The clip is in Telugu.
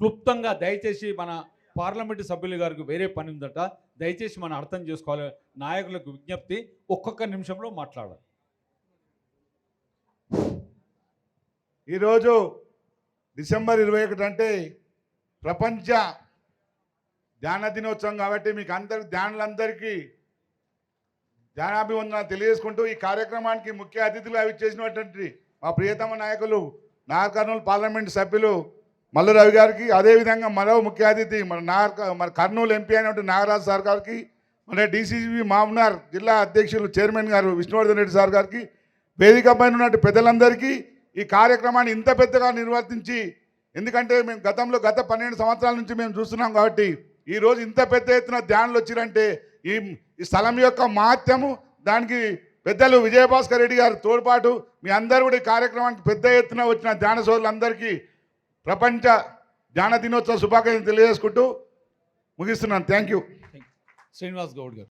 క్లుప్తంగా దయచేసి మన పార్లమెంటు సభ్యులు గారికి వేరే పని ఉందట. దయచేసి మనం అర్థం చేసుకోవాలి. నాయకులకు విజ్ఞప్తి ఒక్కొక్క నిమిషంలో మాట్లాడాలి. ఈరోజు డిసెంబర్ ఇరవై ఒకటి అంటే ప్రపంచ ధ్యాన దినోత్సవం కాబట్టి మీకు అందరి ధ్యానులందరికీ ధ్యానాభివందన తెలియజేసుకుంటూ ఈ కార్యక్రమానికి ముఖ్య అతిథులు అవి చేసినటువంటి మా ప్రియతమ నాయకులు నాగకర్నూలు పార్లమెంటు పార్లమెంట్ సభ్యులు మల్లు రవి గారికి అదేవిధంగా మరో ముఖ్య అతిథి మన నాగర్ మన కర్నూలు ఎంపీ అయినటువంటి నాగరాజు సార్ గారికి మన డీసీజీబీ మామనార్ జిల్లా అధ్యక్షులు చైర్మన్ గారు విష్ణువర్ధన్ రెడ్డి సార్ గారికి వేదిక పైన ఉన్నటువంటి పెద్దలందరికీ ఈ కార్యక్రమాన్ని ఇంత పెద్దగా నిర్వర్తించి ఎందుకంటే మేము గతంలో గత పన్నెండు సంవత్సరాల నుంచి మేము చూస్తున్నాం కాబట్టి ఈరోజు ఇంత పెద్ద ఎత్తున ధ్యానులు వచ్చిరంటే ఈ ఈ స్థలం యొక్క మహత్యము దానికి పెద్దలు విజయభాస్కర్ రెడ్డి గారు తోడ్పాటు మీ అందరూ కూడా ఈ కార్యక్రమానికి పెద్ద ఎత్తున వచ్చిన ధ్యాన సోదరులందరికీ ప్రపంచ ధ్యాన దినోత్సవ శుభాకాంక్షలు తెలియజేసుకుంటూ ముగిస్తున్నాను. థ్యాంక్ యూ శ్రీనివాస్ గౌడ్ గారు.